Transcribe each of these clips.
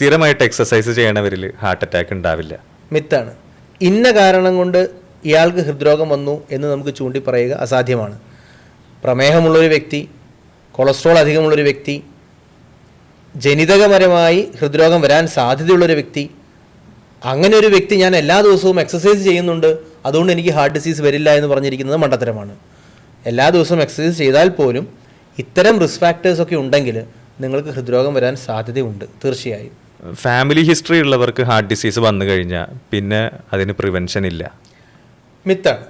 സ്ഥിരമായിട്ട് exercise ചെയ്യണവരിൽ heart attack ഉണ്ടാവില്ല. മിത്താണ്. ഇന്ന കാരണം കൊണ്ട് ഇയാൾക്ക് ഹൃദ്രോഗം വന്നു എന്ന് നമുക്ക് ചൂണ്ടി പറയുക അസാധ്യമാണ്. പ്രമേഹമുള്ളൊരു വ്യക്തി കൊളസ്ട്രോൾ അധികമുള്ളൊരു വ്യക്തി ജനിതകപരമായി ഹൃദ്രോഗം വരാൻ സാധ്യതയുള്ളൊരു വ്യക്തി അങ്ങനെ ഒരു വ്യക്തി ഞാൻ എല്ലാ ദിവസവും എക്സസൈസ് ചെയ്യുന്നുണ്ട് അതുകൊണ്ട് എനിക്ക് ഹാർട്ട് ഡിസീസ് വരില്ല എന്ന് പറഞ്ഞിരിക്കുന്നത് മണ്ടത്തരമാണ്. എല്ലാ ദിവസവും എക്സസൈസ് ചെയ്താൽ പോലും ഇത്തരം റിസ്ക് ഫാക്ടേഴ്സൊക്കെ ഉണ്ടെങ്കിൽ നിങ്ങൾക്ക് ഹൃദ്രോഗം വരാൻ സാധ്യതയുണ്ട് തീർച്ചയായും. ഫാമിലി ഹിസ്റ്ററി ഉള്ളവർക്ക് ഹാർട്ട് ഡിസീസ് വന്നു കഴിഞ്ഞാൽ പിന്നെ അതിന് പ്രിവെൻഷൻ ഇല്ല. മിത്താണ്.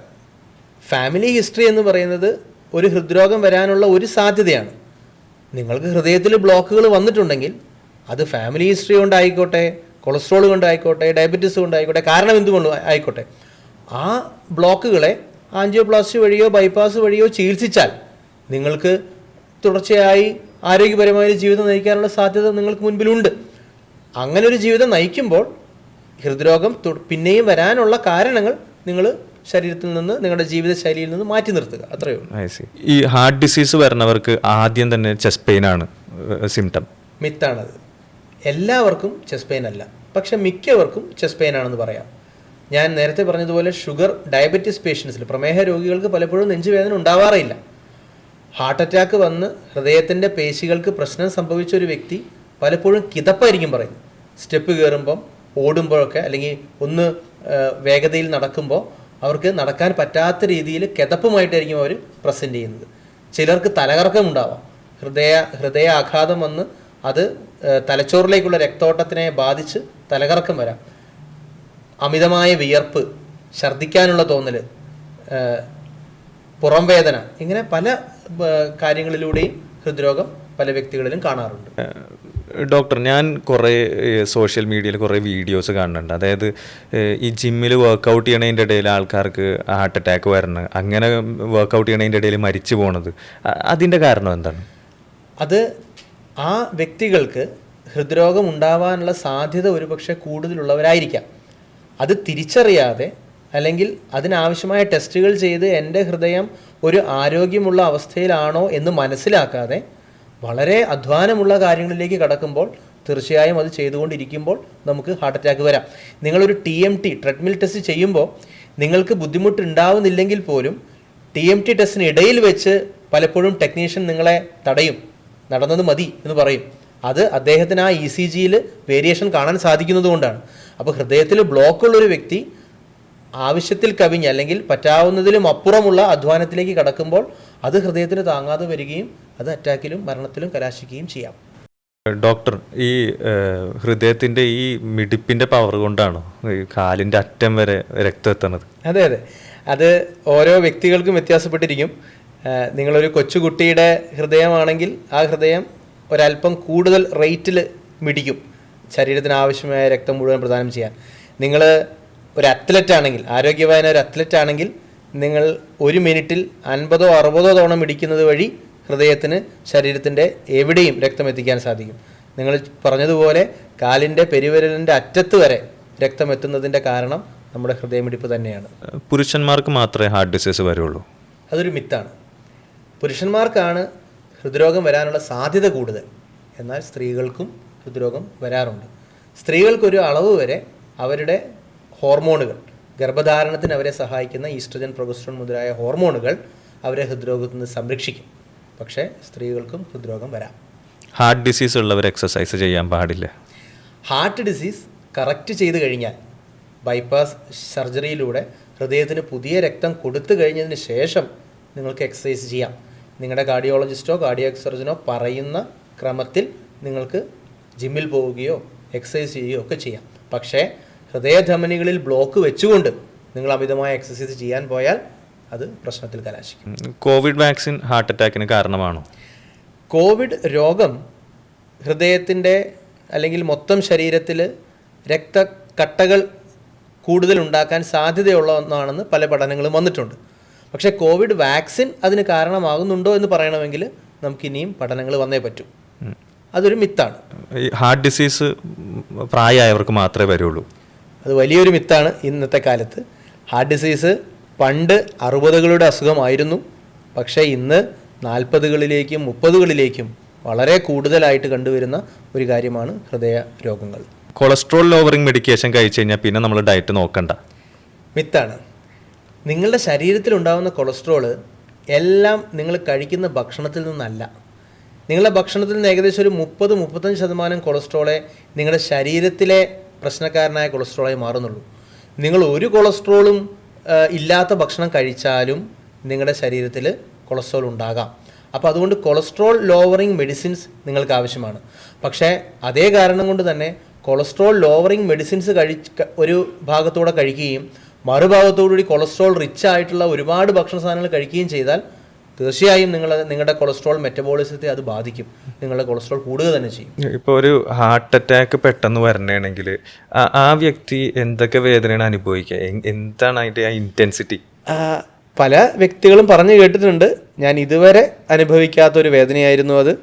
ഫാമിലി ഹിസ്റ്ററി എന്ന് പറയുന്നത് ഒരു ഹൃദ്രോഗം വരാനുള്ള ഒരു സാധ്യതയാണ്. നിങ്ങൾക്ക് ഹൃദയത്തിൽ ബ്ലോക്കുകൾ വന്നിട്ടുണ്ടെങ്കിൽ അത് ഫാമിലി ഹിസ്റ്ററി കൊണ്ടായിക്കോട്ടെ കൊളസ്ട്രോൾ കൊണ്ടായിക്കോട്ടെ ഡയബറ്റീസ് കൊണ്ടായിക്കോട്ടെ കാരണം എന്തുകൊണ്ട് ആയിക്കോട്ടെ. ആ ബ്ലോക്കുകളെ ആൻജിയോപ്ലാസ്റ്റി വഴിയോ ബൈപ്പാസ് വഴിയോ ചികിത്സിച്ചാൽ നിങ്ങൾക്ക് തുടർച്ചയായി ആരോഗ്യപരമായ ജീവിതം നയിക്കാനുള്ള സാധ്യത നിങ്ങൾക്ക് മുൻപിലുണ്ട്. അങ്ങനെ ഒരു ജീവിതം നയിക്കുമ്പോൾ ഹൃദ്രോഗം പിന്നെയും വരാനുള്ള കാരണങ്ങൾ നിങ്ങൾ ശരീരത്തിൽ നിന്ന് നിങ്ങളുടെ ജീവിതശൈലിയിൽ നിന്ന് മാറ്റി നിർത്തുക. അത്രയേ ഉള്ളൂ. ഈ ഹാർട്ട് ഡിസീസ് വരുന്നവർക്ക് ആദ്യം തന്നെ ചെസ്റ്റ് പെയിൻ ആണ് സിംറ്റം മിത്താണത്. എല്ലാവർക്കും ചെസ്റ്റ് പെയിൻ അല്ല. പക്ഷെ മിക്കവർക്കും ചെസ്റ്റ് പെയിൻ ആണെന്ന് പറയാം. ഞാൻ നേരത്തെ പറഞ്ഞതുപോലെ ഷുഗർ ഡയബറ്റീസ് പേഷ്യൻസിൽ പ്രമേഹ രോഗികൾക്ക് പലപ്പോഴും നെഞ്ചുവേദന ഉണ്ടാവാറില്ല. ഹാർട്ട് അറ്റാക്ക് വന്ന് ഹൃദയത്തിന്റെ പേശികൾക്ക് പ്രശ്നം സംഭവിച്ച ഒരു വ്യക്തി പലപ്പോഴും കിതപ്പായിരിക്കും പറയുന്നത്. സ്റ്റെപ്പ് കയറുമ്പം ഓടുമ്പോഴൊക്കെ അല്ലെങ്കിൽ ഒന്ന് വേഗതയിൽ നടക്കുമ്പോൾ അവർക്ക് നടക്കാൻ പറ്റാത്ത രീതിയിൽ കിതപ്പുമായിട്ടായിരിക്കും അവർ പ്രസന്റ് ചെയ്യുന്നത്. ചിലർക്ക് തലകറക്കം ഉണ്ടാവാം. ഹൃദയ ഹൃദയാഘാതം വന്ന് അത് തലച്ചോറിലേക്കുള്ള രക്തോട്ടത്തിനെ ബാധിച്ച് തലകറക്കം വരാം. അമിതമായ വിയർപ്പ് ഛർദ്ദിക്കാനുള്ള തോന്നൽ പുറം വേദന ഇങ്ങനെ പല കാര്യങ്ങളിലൂടെയും ഹൃദ്രോഗം പല വ്യക്തികളിലും കാണാറുണ്ട്. ഡോക്ടർ ഞാൻ കുറേ സോഷ്യൽ മീഡിയയിൽ കുറേ വീഡിയോസ് കാണുന്നുണ്ട്. അതായത് ഈ ജിമ്മിൽ വർക്കൗട്ട് ചെയ്യണതിന്റെ ഇടയിൽ ആൾക്കാർക്ക് ഹാർട്ട് അറ്റാക്ക് വരണം അങ്ങനെ വർക്കൗട്ട് ചെയ്യണതിന്റെ ഇടയിൽ മരിച്ചു പോണത്. അതിന്റെ കാരണം എന്താണ്? അത് ആ വ്യക്തികൾക്ക് ഹൃദ്രോഗം ഉണ്ടാവാനുള്ള സാധ്യത ഒരുപക്ഷെ കൂടുതലുള്ളവരായിരിക്കാം. അത് തിരിച്ചറിയാതെ അല്ലെങ്കിൽ അതിനാവശ്യമായ ടെസ്റ്റുകൾ ചെയ്ത് എന്റെ ഹൃദയം ഒരു ആരോഗ്യമുള്ള അവസ്ഥയിലാണോ എന്ന് മനസ്സിലാക്കാതെ വളരെ അധ്വാനമുള്ള കാര്യങ്ങളിലേക്ക് കടക്കുമ്പോൾ തീർച്ചയായും അത് ചെയ്തുകൊണ്ടിരിക്കുമ്പോൾ നമുക്ക് ഹാർട്ട് അറ്റാക്ക് വരാം. നിങ്ങളൊരു T M T treadmill test ചെയ്യുമ്പോൾ നിങ്ങൾക്ക് ബുദ്ധിമുട്ടുണ്ടാവുന്നില്ലെങ്കിൽ പോലും ടി എം ടി ടെസ്റ്റിന് ഇടയിൽ വെച്ച് പലപ്പോഴും ടെക്നീഷ്യൻ നിങ്ങളെ തടയും. നടന്നത് മതി എന്ന് പറയും. അത് അദ്ദേഹത്തിന് ആ ഇ സി ജിയിൽ വേരിയേഷൻ കാണാൻ സാധിക്കുന്നത് കൊണ്ടാണ്. അപ്പോൾ ഹൃദയത്തിൽ ബ്ലോക്കുള്ളൊരു വ്യക്തി ആവശ്യത്തിൽ കവിഞ്ഞ് അല്ലെങ്കിൽ പറ്റാവുന്നതിലും അപ്പുറമുള്ള അധ്വാനത്തിലേക്ക് കടക്കുമ്പോൾ അത് ഹൃദയത്തിന് താങ്ങാതെ വരികയും അത് അറ്റാക്കിലും മരണത്തിലും കലാശിക്കുകയും ചെയ്യാം. ഡോക്ടർ ഈ ഹൃദയത്തിന്റെ ഈ മിടിപ്പിന്റെ പവർ കൊണ്ടാണോ ഈ കാലിന്റെ അറ്റം വരെ രക്തം എത്തണത് അതെ അതെ. അത് ഓരോ വ്യക്തികൾക്കും വ്യത്യാസപ്പെട്ടിരിക്കും. നിങ്ങളൊരു കൊച്ചുകുട്ടിയുടെ ഹൃദയമാണെങ്കിൽ ആ ഹൃദയം ഒരല്പം കൂടുതൽ റേറ്റിൽ മിടിക്കും. ശരീരത്തിന് ആവശ്യമായ രക്തം മുഴുവൻ പ്രദാനം ചെയ്യാൻ. നിങ്ങൾ ഒരു അത്ലറ്റ് ആണെങ്കിൽ ആരോഗ്യവാന ഒരു അത്ലറ്റ് ആണെങ്കിൽ നിങ്ങൾ ഒരു മിനിറ്റിൽ അൻപതോ അറുപതോ തവണ മിടിക്കുന്നത് വഴി ഹൃദയത്തിന് ശരീരത്തിന്റെ എവിടെയും രക്തം എത്തിക്കാൻ സാധിക്കും. നിങ്ങൾ പറഞ്ഞതുപോലെ കാലിന്റെ പെരുവിരലിന്റെ അറ്റത്ത് വരെ രക്തം എത്തുന്നതിന്റെ കാരണം നമ്മുടെ ഹൃദയമിടിപ്പ് തന്നെയാണ്. പുരുഷന്മാർക്ക് മാത്രമേ ഹാർട്ട് ഡിസീസ് വരുള്ളൂ. അതൊരു മിത്താണ് പുരുഷന്മാർക്കാണ് ഹൃദ്രോഗം വരാനുള്ള സാധ്യത കൂടുതൽ. എന്നാൽ സ്ത്രീകൾക്കും ഹൃദ്രോഗം വരാറുണ്ട്. സ്ത്രീകൾക്കൊരു അളവ് വരെ അവരുടെ ഹോർമോണുകൾ ഗർഭധാരണത്തിന് അവരെ സഹായിക്കുന്ന ഈസ്ട്രജൻ പ്രൊഗസ്ട്രോൺ മുതലായ ഹോർമോണുകൾ അവരെ ഹൃദ്രോഗത്തിൽ നിന്ന് സംരക്ഷിക്കും. പക്ഷേ സ്ത്രീകൾക്കും ഹൃദ്രോഗം വരാം. ഹാർട്ട് ഡിസീസ് ഉള്ളവർ എക്സസൈസ് ചെയ്യാൻ പാടില്ല. ഹാർട്ട് ഡിസീസ് കറക്റ്റ് ചെയ്ത് കഴിഞ്ഞാൽ ബൈപ്പാസ് സർജറിയിലൂടെ ഹൃദയത്തിന് പുതിയ രക്തം കൊടുത്തു കഴിഞ്ഞതിന് ശേഷം നിങ്ങൾക്ക് എക്സസൈസ് ചെയ്യാം. നിങ്ങളുടെ കാർഡിയോളജിസ്റ്റോ കാർഡിയാക് സർജനോ പറയുന്ന ക്രമത്തിൽ നിങ്ങൾക്ക് ജിമ്മിൽ പോവുകയോ എക്സസൈസ് ചെയ്യുകയോ ഒക്കെ ചെയ്യാം. പക്ഷേ ഹൃദയധമനികളിൽ ബ്ലോക്ക് വെച്ചുകൊണ്ട് നിങ്ങൾ അമിതമായ എക്സസൈസ് ചെയ്യാൻ പോയാൽ അത് പ്രശ്നത്തിൽ കലാശിക്കും. കോവിഡ് വാക്സിൻ ഹാർട്ട് അറ്റാക്കിന് കാരണമാണോ? കോവിഡ് രോഗം ഹൃദയത്തിന്റെ അല്ലെങ്കിൽ മൊത്തം ശരീരത്തിൽ രക്തക്കട്ടകൾ കൂടുതൽ ഉണ്ടാക്കാൻ സാധ്യതയുള്ള ഒന്നാണെന്ന് പല പഠനങ്ങളും വന്നിട്ടുണ്ട്. പക്ഷേ കോവിഡ് വാക്സിൻ അതിന് കാരണമാകുന്നുണ്ടോ എന്ന് പറയണമെങ്കിൽ നമുക്കിനിയും പഠനങ്ങൾ വന്നേ പറ്റൂ. അതൊരു മിത്താണ്. ഈ ഹാർട്ട് ഡിസീസ് പ്രായമായവർക്ക് മാത്രമേ വരുള്ളൂ. അത് വലിയൊരു മിത്താണ് ഇന്നത്തെ കാലത്ത്. ഹാർട്ട് ഡിസീസ് പണ്ട് അറുപതുകളുടെ അസുഖമായിരുന്നു. പക്ഷേ ഇന്ന് നാൽപ്പതുകളിലേക്കും മുപ്പതുകളിലേക്കും വളരെ കൂടുതലായിട്ട് കണ്ടുവരുന്ന ഒരു കാര്യമാണ് ഹൃദയ രോഗങ്ങൾ. കൊളസ്ട്രോൾ ലോവറിംഗ് മെഡിക്കേഷൻ കഴിച്ചു കഴിഞ്ഞാൽ പിന്നെ നമ്മൾ ഡയറ്റ് നോക്കണ്ട. മിത്താണ്. നിങ്ങളുടെ ശരീരത്തിൽ ഉണ്ടാകുന്ന കൊളസ്ട്രോൾ എല്ലാം നിങ്ങൾ കഴിക്കുന്ന ഭക്ഷണത്തിൽ നിന്നല്ല. നിങ്ങളുടെ ഭക്ഷണത്തിൽ നിന്ന് ഏകദേശം ഒരു മുപ്പത് മുപ്പത്തഞ്ച് ശതമാനം കൊളസ്ട്രോളെ നിങ്ങളുടെ ശരീരത്തിലെ പ്രശ്നക്കാരനായ കൊളസ്ട്രോളായി മാറുന്നുള്ളൂ. നിങ്ങൾ ഒരു കൊളസ്ട്രോളും ഇല്ലാത്ത ഭക്ഷണം കഴിച്ചാലും നിങ്ങളുടെ ശരീരത്തിൽ കൊളസ്ട്രോൾ ഉണ്ടാകാം. അപ്പോൾ അതുകൊണ്ട് കൊളസ്ട്രോൾ ലോവറിങ് മെഡിസിൻസ് നിങ്ങൾക്ക് ആവശ്യമാണ്. പക്ഷേ അതേ കാരണം കൊണ്ട് തന്നെ കൊളസ്ട്രോൾ ലോവറിങ് മെഡിസിൻസ് കഴി ഒരു ഭാഗത്തൂടെ കഴിക്കുകയും മറുഭാഗത്തോടുകൂടി കൊളസ്ട്രോൾ റിച്ച് ആയിട്ടുള്ള ഒരുപാട് ഭക്ഷണ സാധനങ്ങൾ കഴിക്കുകയും ചെയ്താൽ തീർച്ചയായും നിങ്ങൾ നിങ്ങളുടെ കൊളസ്ട്രോൾ മെറ്റബോളിസത്തെ അത് ബാധിക്കും. നിങ്ങളുടെ കൊളസ്ട്രോൾ കൂടുക തന്നെ ചെയ്യും. ഇപ്പോൾ ഒരു ഹാർട്ട് അറ്റാക്ക് പെട്ടെന്ന് വരണമെങ്കിൽ ആ വ്യക്തി എന്തൊക്കെ വേദനയാണ് അനുഭവിക്കുക? എന്താണ് അതിന്റെ ആ ഇന്റൻസിറ്റി പല വ്യക്തികളും പറഞ്ഞു കേട്ടിട്ടുണ്ട്. ഞാൻ ഇതുവരെ അനുഭവിക്കാത്ത ഒരു വേദനയായിരുന്നു അത്.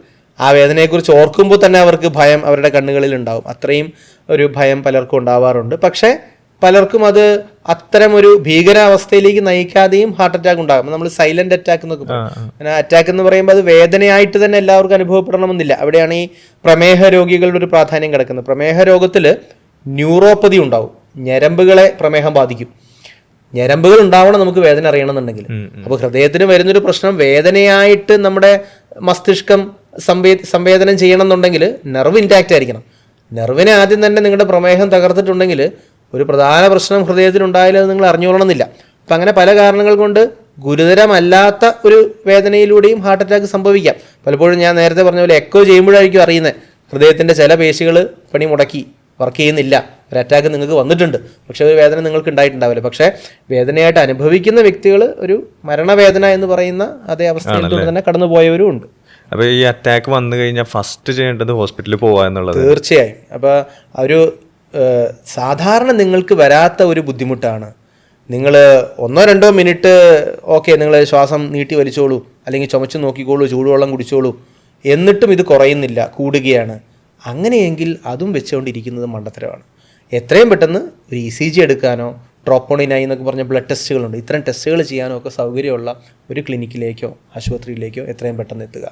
ആ വേദനയെക്കുറിച്ച് ഓർക്കുമ്പോൾ തന്നെ അവർക്ക് ഭയം അവരുടെ കണ്ണുകളിൽ ഉണ്ടാവും. അത്രയും ഒരു ഭയം പലർക്കും ഉണ്ടാവാറുണ്ട്. പക്ഷേ പലർക്കും അത് അത്തരം ഒരു ഭീകരാവസ്ഥയിലേക്ക് നയിക്കാതെയും ഹാർട്ട് അറ്റാക്ക് ഉണ്ടാകും. നമ്മൾ സൈലന്റ് അറ്റാക്ക് എന്നൊക്കെ അറ്റാക്ക് എന്ന് പറയുമ്പോൾ അത് വേദനയായിട്ട് തന്നെ എല്ലാവർക്കും അനുഭവപ്പെടണമെന്നില്ല. അവിടെയാണ് ഈ പ്രമേഹ രോഗികളുടെ ഒരു പ്രാധാന്യം കിടക്കുന്നത്. പ്രമേഹ രോഗത്തിൽ ന്യൂറോപ്പതി ഉണ്ടാവും. ഞരമ്പുകളെ പ്രമേഹം ബാധിക്കും. ഞരമ്പുകൾ ഉണ്ടാവണം നമുക്ക് വേദന അറിയണമെന്നുണ്ടെങ്കിൽ. അപ്പോൾ ഹൃദയത്തിന് വരുന്നൊരു പ്രശ്നം വേദനയായിട്ട് നമ്മുടെ മസ്തിഷ്കം സംവേ സംവേദനം ചെയ്യണം എന്നുണ്ടെങ്കിൽ നെർവ് ഇൻടാക്റ്റ് ആയിരിക്കണം നെർവിനെ ആദ്യം തന്നെ നിങ്ങളുടെ പ്രമേഹം തകർത്തിട്ടുണ്ടെങ്കിൽ ഒരു പ്രധാന പ്രശ്നം ഹൃദയത്തിനുണ്ടായാലും നിങ്ങൾ അറിഞ്ഞുകൊള്ളണമെന്നില്ല. അപ്പം അങ്ങനെ പല കാരണങ്ങൾ കൊണ്ട് ഗുരുതരമല്ലാത്ത ഒരു വേദനയിലൂടെയും ഹാർട്ട് അറ്റാക്ക് സംഭവിക്കാം. പലപ്പോഴും ഞാൻ നേരത്തെ പറഞ്ഞ പോലെ എക്കോ ചെയ്യുമ്പോഴായിരിക്കും അറിയുന്നത്. ഹൃദയത്തിന്റെ ചില പേശികൾ പണി മുടക്കി വർക്ക് ചെയ്യുന്നില്ല. ഒരു അറ്റാക്ക് നിങ്ങൾക്ക് വന്നിട്ടുണ്ട്. പക്ഷേ ഒരു വേദന നിങ്ങൾക്ക് ഉണ്ടായിട്ടുണ്ടാവില്ല. പക്ഷേ വേദനയായിട്ട് അനുഭവിക്കുന്ന വ്യക്തികൾ ഒരു മരണവേദന എന്ന് പറയുന്ന അതേ അവസ്ഥയിൽ തന്നെ കടന്നുപോയവരും ഉണ്ട്. അപ്പോൾ ഈ അറ്റാക്ക് വന്നു കഴിഞ്ഞാൽ ഫസ്റ്റ് ചെയ്യേണ്ടത് ഹോസ്പിറ്റലിൽ പോകുക എന്നുള്ളത്. തീർച്ചയായും. അപ്പോൾ ഒരു സാധാരണ നിങ്ങൾക്ക് വരാത്ത ഒരു ബുദ്ധിമുട്ടാണ്. നിങ്ങൾ ഒന്നോ രണ്ടോ മിനിറ്റ് ഓക്കെ നിങ്ങൾ ശ്വാസം നീട്ടി വലിച്ചോളൂ അല്ലെങ്കിൽ ചുമച്ച് നോക്കിക്കോളൂ ചൂടുവെള്ളം കുടിച്ചോളൂ എന്നിട്ടും ഇത് കുറയുന്നില്ല കൂടുകയാണ്. അങ്ങനെയെങ്കിൽ അതും വെച്ചുകൊണ്ടിരിക്കുന്നത് മണ്ടത്തരമാണ്. എത്രയും പെട്ടെന്ന് ഒരു ഇ സി ജി എടുക്കാനോ ട്രോപ്പോണിനായി എന്നൊക്കെ പറഞ്ഞ ബ്ലഡ് ടെസ്റ്റുകളുണ്ട് ഇത്തരം ടെസ്റ്റുകൾ ചെയ്യാനോ ഒക്കെ സൗകര്യമുള്ള ഒരു ക്ലിനിക്കിലേക്കോ ആശുപത്രിയിലേക്കോ എത്രയും പെട്ടെന്ന് എത്തുക.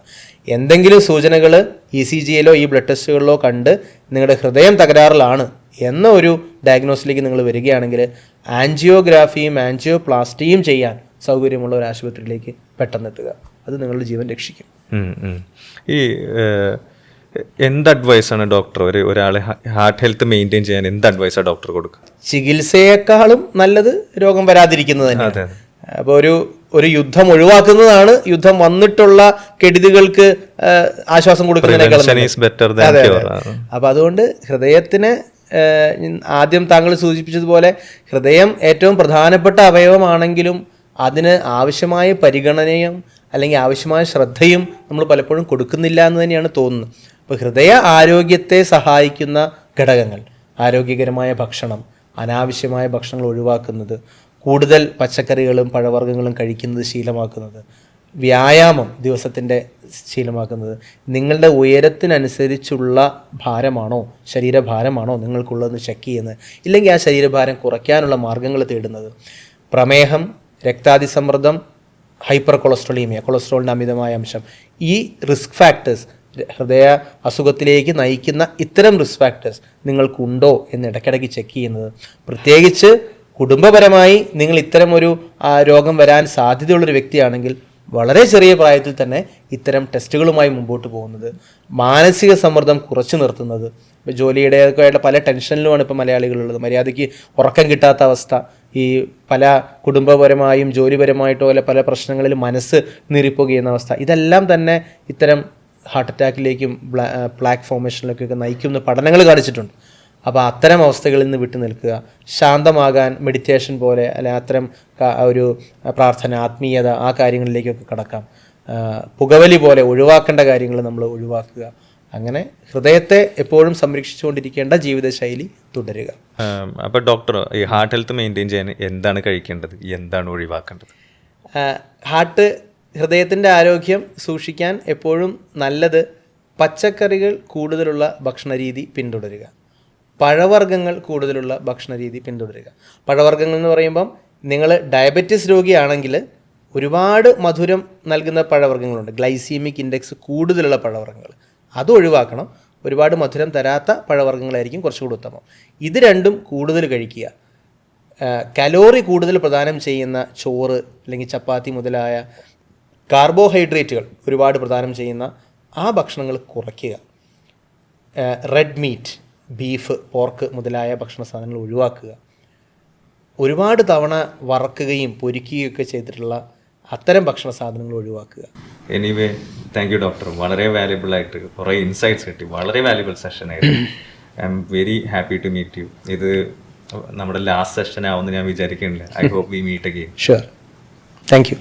എന്തെങ്കിലും സൂചനകൾ ഇ സി ജിയിലോ ഈ ബ്ലഡ് ടെസ്റ്റുകളിലോ കണ്ട് നിങ്ങളുടെ ഹൃദയം തകരാറിലാണ് എന്ന ഒരു ഡയഗ്നോസിലേക്ക് നിങ്ങൾ വരികയാണെങ്കിൽ ആൻജിയോഗ്രാഫിയും ആൻജിയോപ്ലാസ്റ്റിയും ചെയ്യാൻ സൗകര്യമുള്ള ഒരു ആശുപത്രിയിലേക്ക് പെട്ടെന്ന് എത്തുക. അത് നിങ്ങളുടെ ജീവൻ രക്ഷിക്കും. ഈ എന്ത് അഡ്വൈസാണ് ഡോക്ടർ ഒരു ഒരാളെ ഹാർട്ട് ഹെൽത്ത് മെയിന്റെയിൻ ചെയ്യാൻ എന്ത് അഡ്വൈസാണ് ഡോക്ടർ കൊടുക്കുക? ചികിത്സയെക്കാളും നല്ലത് രോഗം വരാതിരിക്കുന്നത് തന്നെ അപ്പോൾ ഒരു ഒരു യുദ്ധം ഒഴിവാക്കുന്നതാണ് യുദ്ധം വന്നിട്ടുള്ള കെടുതികൾക്ക് ആശ്വാസം കൊടുക്കുന്നതിനേക്കാൾ. അപ്പോൾ അതുകൊണ്ട് ഹൃദയത്തിന് ആദ്യം താങ്കൾ സൂചിപ്പിച്ചതുപോലെ ഹൃദയം ഏറ്റവും പ്രധാനപ്പെട്ട അവയവമാണെങ്കിലും അതിന് ആവശ്യമായ പരിഗണനയും അല്ലെങ്കിൽ ആവശ്യമായ ശ്രദ്ധയും നമ്മൾ പലപ്പോഴും കൊടുക്കുന്നില്ല എന്ന് തന്നെയാണ് തോന്നുന്നത്. അപ്പോൾ ഹൃദയ ആരോഗ്യത്തെ സഹായിക്കുന്ന ഘടകങ്ങൾ ആരോഗ്യകരമായ ഭക്ഷണം അനാവശ്യമായ ഭക്ഷണങ്ങൾ ഒഴിവാക്കുന്നത് കൂടുതൽ പച്ചക്കറികളും പഴവർഗങ്ങളും കഴിക്കുന്നത് ശീലമാക്കുന്നത് വ്യായാമം ദിവസത്തിന്റെ ശീലമാക്കുന്നത്. നിങ്ങളുടെ ഉയരത്തിനനുസരിച്ചുള്ള ഭാരമാണോ ശരീരഭാരമാണോ നിങ്ങൾക്കുള്ളതെന്ന് ചെക്ക് ചെയ്യുന്നത്. ഇല്ലെങ്കിൽ ആ ശരീരഭാരം കുറയ്ക്കാനുള്ള മാർഗങ്ങൾ തേടുന്നത്. പ്രമേഹം രക്താതിസമ്മർദ്ദം ഹൈപ്പർ കൊളസ്ട്രോളീമിയ കൊളസ്ട്രോളിന്റെ അമിതമായ അംശം. ഈ റിസ്ക് ഫാക്ടേഴ്സ് ഹൃദയ അസുഖത്തിലേക്ക് നയിക്കുന്ന ഇത്തരം റിസ്ക് ഫാക്ടേഴ്സ് നിങ്ങൾക്കുണ്ടോ എന്ന് ഇടയ്ക്കിടയ്ക്ക് ചെക്ക് ചെയ്യുന്നത്. പ്രത്യേകിച്ച് കുടുംബപരമായി നിങ്ങൾ ഇത്തരം ഒരു രോഗം വരാൻ സാധ്യതയുള്ളൊരു വ്യക്തിയാണെങ്കിൽ വളരെ ചെറിയ പ്രായത്തിൽ തന്നെ ഇത്തരം ടെസ്റ്റുകളുമായി മുമ്പോട്ട് പോകുന്നത് മാനസിക സമ്മർദ്ദം കുറച്ചു നിർത്തുന്നത് ജോലിയുടെയൊക്കെ ആയിട്ട് പല ടെൻഷനിലുമാണ് ഇപ്പോൾ മലയാളികളുള്ളത്. മര്യാദയ്ക്ക് ഉറക്കം കിട്ടാത്ത അവസ്ഥ ഈ പല കുടുംബപരമായും ജോലിപരമായിട്ടോ അല്ല പല പ്രശ്നങ്ങളിൽ മനസ്സ് നിരിപ്പുക ചെയ്യുന്ന അവസ്ഥ ഇതെല്ലാം തന്നെ ഇത്തരം ഹാർട്ട് അറ്റാക്കിലേക്കും ബ്ലാക്ക് ഫോർമേഷനിലേക്കൊക്കെ നയിക്കുന്ന പഠനങ്ങൾ കാണിച്ചിട്ടുണ്ട്. അപ്പോൾ അത്തരം അവസ്ഥകളിൽ നിന്ന് വിട്ടു നിൽക്കുക. ശാന്തമാകാൻ മെഡിറ്റേഷൻ പോലെ അല്ലെ അത്തരം ഒരു പ്രാർത്ഥന ആത്മീയത ആ കാര്യങ്ങളിലേക്കൊക്കെ കടക്കാം. പുകവലി പോലെ ഒഴിവാക്കേണ്ട കാര്യങ്ങൾ നമ്മൾ ഒഴിവാക്കുക. അങ്ങനെ ഹൃദയത്തെ എപ്പോഴും സംരക്ഷിച്ചുകൊണ്ടിരിക്കേണ്ട ജീവിതശൈലി തുടരുക. അപ്പോൾ ഡോക്ടർ ഈ ഹാർട്ട് ഹെൽത്ത് മെയിന്റെയിൻ ചെയ്യാൻ എന്താണ് കഴിക്കേണ്ടത്? എന്താണ് ഒഴിവാക്കേണ്ടത്? ഹാർട്ട് ഹൃദയത്തിന്റെ ആരോഗ്യം സൂക്ഷിക്കാൻ എപ്പോഴും നല്ലത് പച്ചക്കറികൾ കൂടുതലുള്ള ഭക്ഷണരീതി പിന്തുടരുക. പഴവർഗങ്ങൾ കൂടുതലുള്ള ഭക്ഷണ രീതി പിന്തുടരുക. പഴവർഗങ്ങൾ എന്ന് പറയുമ്പം നിങ്ങൾ ഡയബറ്റിസ് രോഗിയാണെങ്കിൽ ഒരുപാട് മധുരം നൽകുന്ന പഴവർഗങ്ങളുണ്ട്. ഗ്ലൈസീമിക് ഇൻഡെക്സ് കൂടുതലുള്ള പഴവർഗങ്ങൾ. അത് ഒഴിവാക്കണം. ഒരുപാട് മധുരം തരാത്ത പഴവർഗങ്ങളായിരിക്കും കുറച്ചുകൂടി ഉത്തമം. ഇത് രണ്ടും കൂടുതൽ കഴിക്കുക. കലോറി കൂടുതൽ പ്രദാനം ചെയ്യുന്ന ചോറ് അല്ലെങ്കിൽ ചപ്പാത്തി മുതലായ കാർബോഹൈഡ്രേറ്റുകൾ ഒരുപാട് പ്രദാനം ചെയ്യുന്ന ആ ഭക്ഷണങ്ങൾ കുറയ്ക്കുക. റെഡ് മീറ്റ് ബീഫ് പോർക്ക് മുതലായ ഭക്ഷണ സാധനങ്ങൾ ഒഴിവാക്കുക. ഒരുപാട് തവണ വറക്കുകയും പൊരിക്കുകയും ഒക്കെ ചെയ്തിട്ടുള്ള അത്തരം ഭക്ഷണ സാധനങ്ങൾ ഒഴിവാക്കുക. എനിവേ താങ്ക് യു ഡോക്ടർ വളരെ വാല്യുബിൾ ആയിട്ട് കുറേ ഇൻസൈറ്റ്സ് കിട്ടി. വളരെ വാല്യുബിൾ സെഷൻ ആയിരുന്നു. I'm very happy to meet you ഇത് നമ്മുടെ ലാസ്റ്റ് സെഷൻ ആവുമെന്ന് ഞാൻ വിചാരിക്കുന്നില്ല. I hope we meet again sure thank you